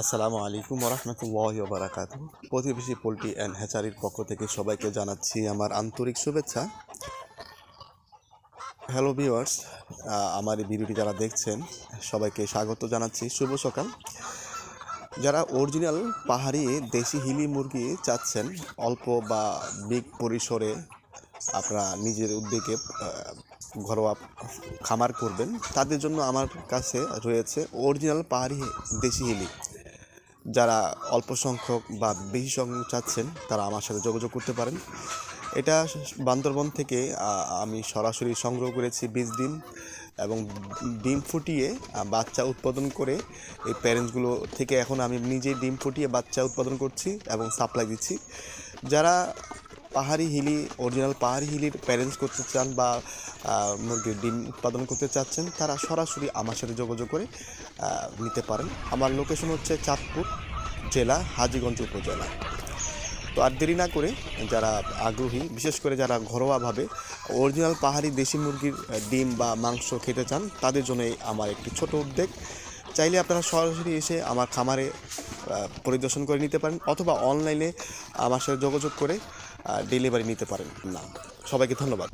আসসালামু আলাইকুম রহমতুল্লাহ বারাকাত প্রতিবেশী পোলট্রি অ্যান্ড হ্যাচারির পক্ষ থেকে সবাইকে জানাচ্ছি আমার আন্তরিক শুভেচ্ছা। হ্যালো ভিউয়ার্স আমার এই ভিডিওটি যারা দেখছেন, সবাইকে স্বাগত জানাচ্ছি। শুভ সকাল। যারা অরিজিনাল পাহাড়ি দেশি হিলি মুরগি চাচ্ছেন, অল্প বা বিগ পরিসরে আপনারা নিজের উদ্যোগে ঘরোয়া খামার করবেন। তাদের জন্য আমার কাছে রয়েছে অরিজিনাল পাহাড়ি দেশি হিলি। যারা অল্প সংখ্যক বা বেশি সংখ্যক চাচ্ছেন, তারা আমার সাথে যোগাযোগ করতে পারেন। এটা বান্দরবন থেকে আমি সরাসরি সংগ্রহ করেছি বীজ ডিম এবং ডিম ফুটিয়ে বাচ্চা উৎপাদন করে, এই প্যারেন্টসগুলো থেকে এখন আমি নিজেই ডিম ফুটিয়ে বাচ্চা উৎপাদন করছি এবং সাপ্লাই দিচ্ছি। যারা পাহাড়ি হিলি অরিজিনাল পাহাড়ি হিলির প্যারেন্টস করতে চান বা মুরগির ডিম উৎপাদন করতে চাচ্ছেন, তারা সরাসরি আমার সাথে যোগাযোগ করে নিতে পারেন। আমার লোকেশন হচ্ছে চাঁদপুর জেলা, হাজিগঞ্জ উপজেলা। তো আর দেরি না করে যারা আগ্রহী, বিশেষ করে যারা ঘরোয়াভাবে অরিজিনাল পাহাড়ি দেশি মুরগির ডিম বা মাংস খেতে চান, তাদের জন্য আমার একটি ছোট উদ্যোগ। চাইলে আপনারা সরাসরি এসে আমার খামারে পরিদর্শন করে নিতে পারেন, অথবা অনলাইনে আমার সাথে যোগাযোগ করে ডেলিভারি নিতে পারেন। না। সবাইকে ধন্যবাদ।